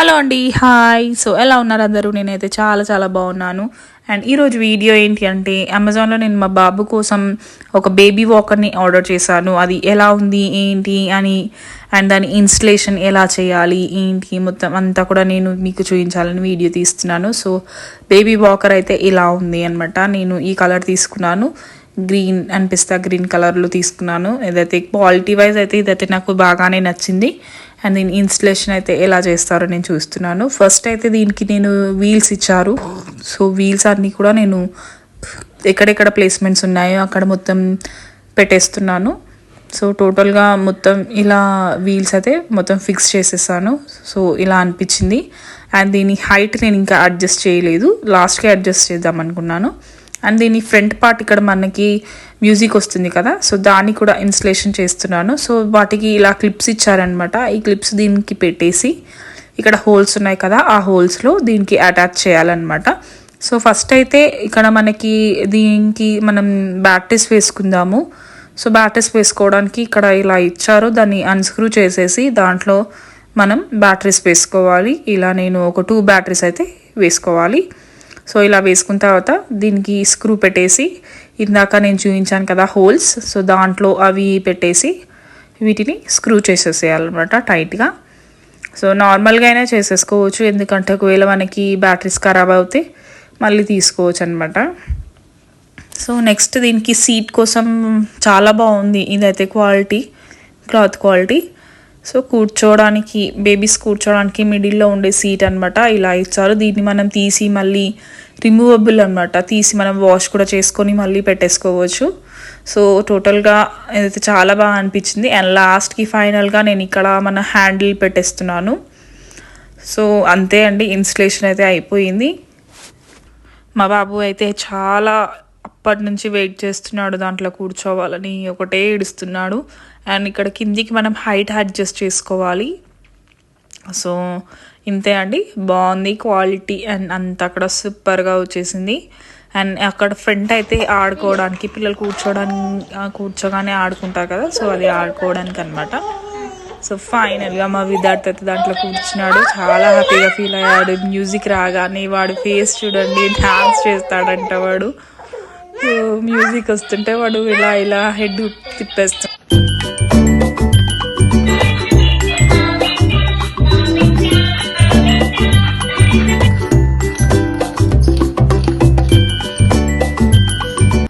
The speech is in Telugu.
హలో అండి హాయ్. సో ఎలా ఉన్నారు అందరూ? నేనైతే చాలా చాలా బాగున్నాను. అండ్ ఈరోజు వీడియో ఏంటి అంటే అమెజాన్లో నేను మా బాబు కోసం ఒక బేబీ వాకర్ని ఆర్డర్ చేశాను. అది ఎలా ఉంది ఏంటి అని అండ్ దాని ఇన్స్టలేషన్ ఎలా చేయాలి ఏంటి మొత్తం అంతా కూడా నేను మీకు చూపించాలని వీడియో తీస్తున్నాను. సో బేబీ వాకర్ అయితే ఇలా ఉంది అనమాట నేను ఈ కలర్ తీసుకున్నాను. గ్రీన్ అనిపిస్తా గ్రీన్ కలర్లో తీసుకున్నాను. ఏదైతే క్వాలిటీ వైజ్ అయితే ఇదైతే నాకు బాగానే నచ్చింది. అండ్ దీని ఇన్స్టలేషన్ అయితే ఎలా చేస్తారో నేను చూస్తున్నాను. ఫస్ట్ అయితే దీనికి నేను వీల్స్ ఇచ్చారు. సో వీల్స్ అన్నీ కూడా నేను ఎక్కడెక్కడ ప్లేస్మెంట్స్ ఉన్నాయో అక్కడ మొత్తం పెట్టేస్తున్నాను. సో టోటల్గా మొత్తం ఇలా వీల్స్ అయితే మొత్తం ఫిక్స్ చేసేసాను. సో ఇలా అనిపించింది. అండ్ దీని హైట్ నేను ఇంకా అడ్జస్ట్ చేయలేదు. లాస్ట్కి అడ్జస్ట్ చేద్దాం అనుకున్నాను. అండ్ దీని ఫ్రంట్ పార్ట్ ఇక్కడ మనకి మ్యూజిక్ వస్తుంది కదా? సో దాన్ని కూడా ఇన్స్టలేషన్ చేస్తున్నాను. సో వాటికి ఇలా క్లిప్స్ ఇచ్చారనమాట ఈ క్లిప్స్ దీనికి పెట్టేసి ఇక్కడ హోల్స్ ఉన్నాయి కదా ఆ హోల్స్లో దీనికి అటాచ్ చేయాలన్నమాట. సో ఫస్ట్ అయితే ఇక్కడ మనకి దీనికి మనం బ్యాటరీస్ వేసుకుందాము. సో బ్యాటరీస్ వేసుకోవడానికి ఇక్కడ ఇలా ఇచ్చారు. దాన్ని అన్స్క్రూ చేసేసి దాంట్లో మనం బ్యాటరీస్ వేసుకోవాలి. ఇలా నేను ఒక టూ బ్యాటరీస్ అయితే వేసుకోవాలి. సో ఇలా వేసుకున్న తర్వాత దీనికి స్క్రూ పెట్టేసి ఇందాక నేను చూపించాను కదా హోల్స్ సో దాంట్లో అవి పెట్టేసి వీటిని స్క్రూ చేసేసేయాలన్నమాట టైట్గా. సో నార్మల్గా అయినా చేసేసుకోవచ్చు ఎందుకంటే ఒకవేళ మనకి బ్యాటరీస్ ఖరాబ్ అవుతే మళ్ళీ తీసుకోవచ్చు అనమాట సో నెక్స్ట్ దీనికి సీట్ కోసం చాలా బాగుంది ఇదైతే క్వాలిటీ క్లాత్ క్వాలిటీ సో కూర్చోవడానికి బేబీస్ కూర్చోవడానికి మిడిల్లో ఉండే సీట్ అనమాట ఇలా ఇచ్చారు. దీన్ని మనం తీసి మళ్ళీ రిమూవబుల్ అనమాట తీసి మనం వాష్ కూడా చేసుకొని మళ్ళీ పెట్టేసుకోవచ్చు. సో టోటల్గా అయితే చాలా బాగా అనిపించింది. అండ్ లాస్ట్కి ఫైనల్గా నేను ఇక్కడ మన హ్యాండిల్ పెట్టేస్తున్నాను. సో అంతే అండి. ఇన్స్టలేషన్ అయితే అయిపోయింది. మా బాబు అయితే చాలా అప్పటి నుంచి వెయిట్ చేస్తున్నాడు దాంట్లో కూర్చోవాలని ఒకటే ఏడుస్తున్నాడు. అండ్ ఇక్కడ కిందికి మనం హైట్ అడ్జస్ట్ చేసుకోవాలి. సో ఇంతే అండి. బాగుంది క్వాలిటీ అండ్ అంత అక్కడ సూపర్గా వచ్చేసింది. అండ్ అక్కడ ఫ్రంట్ అయితే ఆడుకోవడానికి పిల్లలు కూర్చోడానికి కూర్చోగానే ఆడుకుంటారు కదా సో అది ఆడుకోవడానికి అనమాట సో ఫైనల్గా మా విద్యార్థి అయితే దాంట్లో కూర్చున్నాడు. చాలా హ్యాపీగా ఫీల్ అయ్యాడు. మ్యూజిక్ రాగానే వాడు ఫేస్ చూడండి డ్యాన్స్ చేస్తాడంట వాడు. మ్యూజిక్ వస్తుంటే వాడు ఇలా ఇలా హెడ్ తిప్పేస్తాడు